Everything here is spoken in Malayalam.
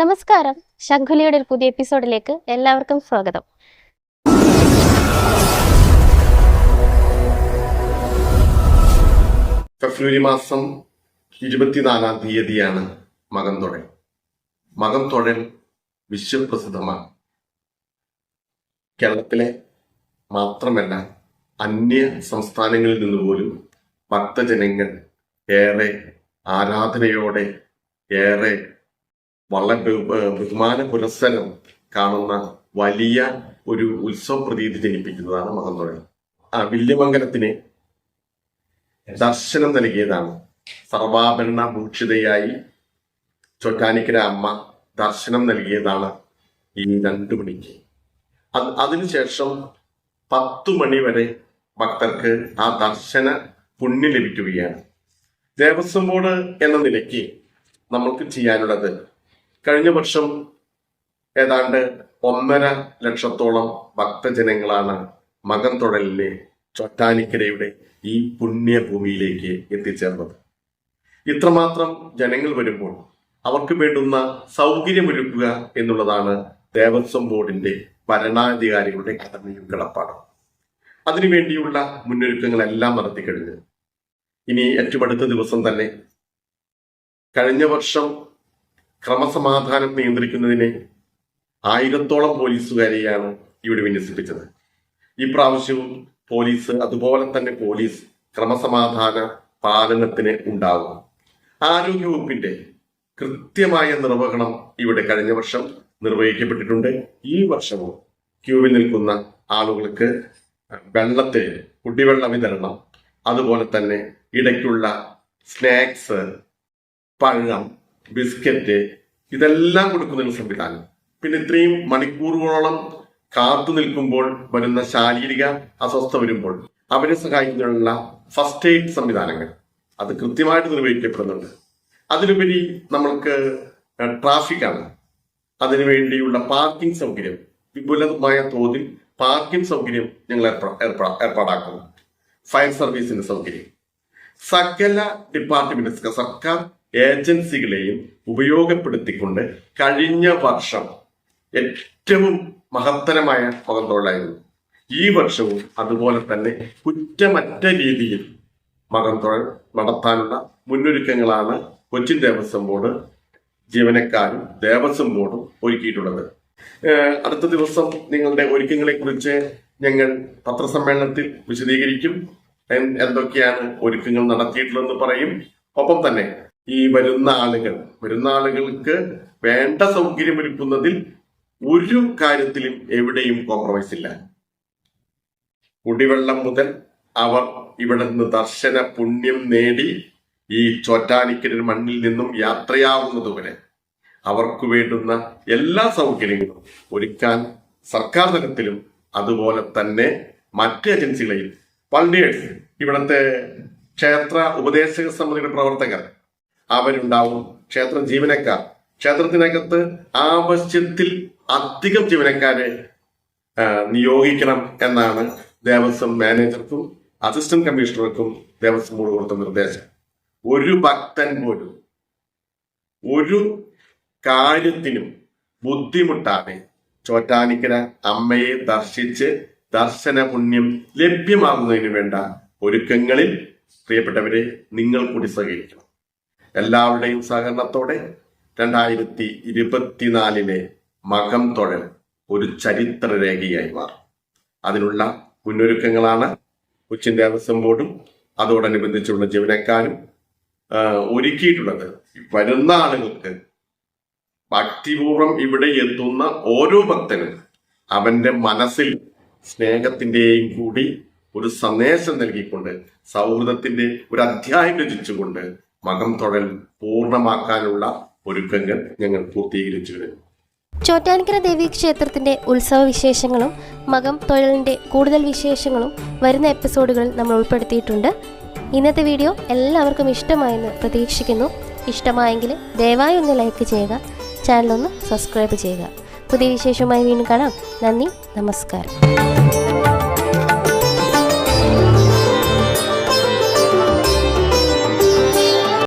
നമസ്കാരം. ശംഖുലിയുടെ ഒരു പുതിയ എപ്പിസോഡിലേക്ക് എല്ലാവർക്കും സ്വാഗതം. ഫെബ്രുവരി മാസം ഇരുപത്തിനാലാം തീയതിയാണ് മകം തൊഴൽ. മകം തൊഴൽ വിശ്വപ്രസിദ്ധമാണ്. കേരളത്തിലെ മാത്രമല്ല അന്യ സംസ്ഥാനങ്ങളിൽ നിന്ന് പോലും ഭക്തജനങ്ങൾ ഏറെ ആരാധനയോടെ ഏറെ വളരെ ബഹു- ബഹുമാന പുരസ്സരം കാണുന്ന വലിയ ഒരു ഉത്സവ പ്രതീതി ജനിപ്പിക്കുന്നതാണ് മഹന്തുഴ ആ വില്യമംഗലത്തിന് ദർശനം നൽകിയതാണ്. സർവാഭരണ ഭൂക്ഷിതയായി ചൊറ്റാനിക്കര അമ്മ ദർശനം നൽകിയതാണ് ഈ രണ്ടു മണിക്ക്. അത് അതിനുശേഷം പത്തു മണി വരെ ഭക്തർക്ക് ആ ദർശന പുണ്യം ലഭിക്കുകയാണ്. ദേവസ്വം ബോർഡ് എന്ന നിലയ്ക്ക് നമ്മൾക്ക് ചെയ്യാനുള്ളത് കഴിഞ്ഞ വർഷം ഏതാണ്ട് ഒന്നര ലക്ഷത്തോളം ഭക്തജനങ്ങളാണ് മകൻതൊടലിലെ ചൊട്ടാനിക്കരയുടെ ഈ പുണ്യഭൂമിയിലേക്ക് എത്തിച്ചേർന്നത്. ഇത്രമാത്രം ജനങ്ങൾ വരുമ്പോൾ അവർക്ക് വേണ്ടുന്ന സൗകര്യമൊരുക്കുക എന്നുള്ളതാണ് ദേവസ്വം ബോർഡിന്റെ ഭരണാധികാരികളുടെ കടമയും കിടപ്പാടും. അതിനുവേണ്ടിയുള്ള മുന്നൊരുക്കങ്ങളെല്ലാം നടത്തിക്കഴിഞ്ഞു ഇനി ഏറ്റവും അടുത്ത ദിവസം തന്നെ കഴിഞ്ഞ വർഷം ക്രമസമാധാനം നിയന്ത്രിക്കുന്നതിന് ആയിരത്തോളം പോലീസുകാരെയാണ് ഇവിടെ വിന്യസിപ്പിച്ചത്. ഈ പ്രാവശ്യവും പോലീസ് അതുപോലെ തന്നെ പോലീസ് ക്രമസമാധാന പാലനത്തിന് ഉണ്ടാകും. ആരോഗ്യവകുപ്പിന്റെ കൃത്യമായ നിർവഹണം ഇവിടെ കഴിഞ്ഞ വർഷം നിർവഹിക്കപ്പെട്ടിട്ടുണ്ട്. ഈ വർഷവും ക്യൂവിൽ നിൽക്കുന്ന ആളുകൾക്ക് വെള്ളത്തിന് കുടിവെള്ള വിതരണം അതുപോലെ തന്നെ ഇടയ്ക്കുള്ള സ്നാക്സ് പഴം ബിസ്ക്കറ്റ് ഇതെല്ലാം കൊടുക്കുന്ന സംവിധാനം. പിന്നെ ഇത്രയും മണിക്കൂറുകളോളം കാത്തു നിൽക്കുമ്പോൾ വരുന്ന ശാരീരിക അസ്വസ്ഥ വരുമ്പോൾ അവരെ സഹായിക്കുന്നതിനുള്ള ഫസ്റ്റ് എയ്ഡ് സംവിധാനങ്ങൾ അത് കൃത്യമായിട്ട് നിർവഹിക്കപ്പെടുന്നുണ്ട്. അതിലുപരി നമ്മൾക്ക് ട്രാഫിക്കാണ് അതിനുവേണ്ടിയുള്ള പാർക്കിംഗ് സൗകര്യം വിപുലമായ തോതിൽ പാർക്കിംഗ് സൗകര്യം ഞങ്ങൾ ഏർപ്പ- ഏർപ്പ- ഏർപ്പാടാക്കുന്നു. ഫയർ സർവീസിന്റെ സൗകര്യം. സകല ഡിപ്പാർട്ട്മെന്റ് സർക്കാർ ഏജൻസികളെയും ഉപയോഗപ്പെടുത്തിക്കൊണ്ട് കഴിഞ്ഞ വർഷം ഏറ്റവും മഹത്തരമായ മകന്തോളായിരുന്നു ഈ വർഷവും അതുപോലെ തന്നെ കുറ്റമറ്റ രീതിയിൽ മകന്തോഴൽ നടത്താനുള്ള മുന്നൊരുക്കങ്ങളാണ് കൊച്ചിൻ ദേവസ്വം ബോർഡ് ജീവനക്കാരും ദേവസ്വം ബോർഡും ഒരുക്കിയിട്ടുള്ളത്. അടുത്ത ദിവസം നിങ്ങളുടെ ഒരുക്കങ്ങളെ കുറിച്ച് ഞങ്ങൾ പത്രസമ്മേളനത്തിൽ വിശദീകരിക്കും. എന്തൊക്കെയാണ് ഒരുക്കങ്ങൾ നടത്തിയിട്ടുള്ളതെന്ന് പറയും. ഒപ്പം തന്നെ ഈ വരുന്ന ആളുകൾ വരുന്ന ആളുകൾക്ക് വേണ്ട സൗകര്യം ഒരുക്കുന്നതിൽ ഒരു കാര്യത്തിലും എവിടെയും കോംപ്രമൈസ് ഇല്ല. കുടിവെള്ളം മുതൽ അവർ ഇവിടെ നിന്ന് ദർശന പുണ്യം നേടി ഈ ചോറ്റാനിക്കര മണ്ണിൽ നിന്നും യാത്രയാവുന്നതുവരെ അവർക്ക് വേണ്ടുന്ന എല്ലാ സൗകര്യങ്ങളും ഒരുക്കാൻ സർക്കാർ തലത്തിലും അതുപോലെ തന്നെ മറ്റ് ഏജൻസികളെയും പള്ളിയേഴ്സ് ഇവിടുത്തെ ക്ഷേത്ര ഉപദേശക സമിതിയുടെ പ്രവർത്തകർ അവരുണ്ടാവും. ക്ഷേത്ര ജീവനക്കാർ. ക്ഷേത്രത്തിനകത്ത് ആവശ്യത്തിൽ അധികം ജീവനക്കാരെ നിയോഗിക്കണം എന്നാണ് ദേവസ്വം മാനേജർക്കും അസിസ്റ്റന്റ് കമ്മീഷണർക്കും ദേവസ്വം ബോർഡ് കൊടുത്ത നിർദ്ദേശം. ഒരു ഭക്തൻ പോലും ഒരു കാര്യത്തിനും ബുദ്ധിമുട്ടാതെ ചോറ്റാനിക്കര അമ്മയെ ദർശിച്ച് ദർശന പുണ്യം ലഭ്യമാകുന്നതിന് വേണ്ട ഒരുക്കങ്ങളിൽ പ്രിയപ്പെട്ടവരെ നിങ്ങൾ കൂടി സഹകരിക്കണം. എല്ലാവരുടെയും സഹകരണത്തോടെ രണ്ടായിരത്തി ഇരുപത്തിനാലിലെ മകം തൊഴൽ ഒരു ചരിത്ര രേഖയായി മാറും. അതിനുള്ള മുന്നൊരുക്കങ്ങളാണ് കൊച്ചിൻ ദേവസ്വം ബോർഡും അതോടനുബന്ധിച്ചുള്ള ജീവനക്കാരും ഒരുക്കിയിട്ടുള്ളത്. വരുന്ന ആളുകൾക്ക് ഭക്തിപൂർവം ഇവിടെ എത്തുന്ന ഓരോ ഭക്തനും അവന്റെ മനസ്സിൽ സ്നേഹത്തിന്റെയും കൂടി ഒരു സന്ദേശം നൽകിക്കൊണ്ട് സൗഹൃദത്തിന്റെ ഒരു അധ്യായം രചിച്ചുകൊണ്ട് മകം തൊഴൽ പൂർണമാക്കാനുള്ള ഒരുക്കങ്ങൾ ഞങ്ങൾ പൂർത്തീകരിച്ചു കഴിഞ്ഞു ചോറ്റാനിക്കര ദേവി ക്ഷേത്രത്തിന്റെ ഉത്സവ വിശേഷങ്ങളും മകം തൊഴിലിന്റെ കൂടുതൽ വിശേഷങ്ങളും വരുന്ന എപ്പിസോഡുകളിൽ നമ്മൾ ഉൾപ്പെടുത്തിയിട്ടുണ്ട്. ഇന്നത്തെ വീഡിയോ എല്ലാവർക്കും ഇഷ്ടമായെന്ന് പ്രതീക്ഷിക്കുന്നു. ഇഷ്ടമായെങ്കിൽ ദയവായി ഒന്ന് ലൈക്ക് ചെയ്യുക ചാനലൊന്ന് സബ്സ്ക്രൈബ് ചെയ്യുക. പുതിയ വിശേഷവുമായി വീണ്ടും കാണാം. നന്ദി നമസ്കാരം.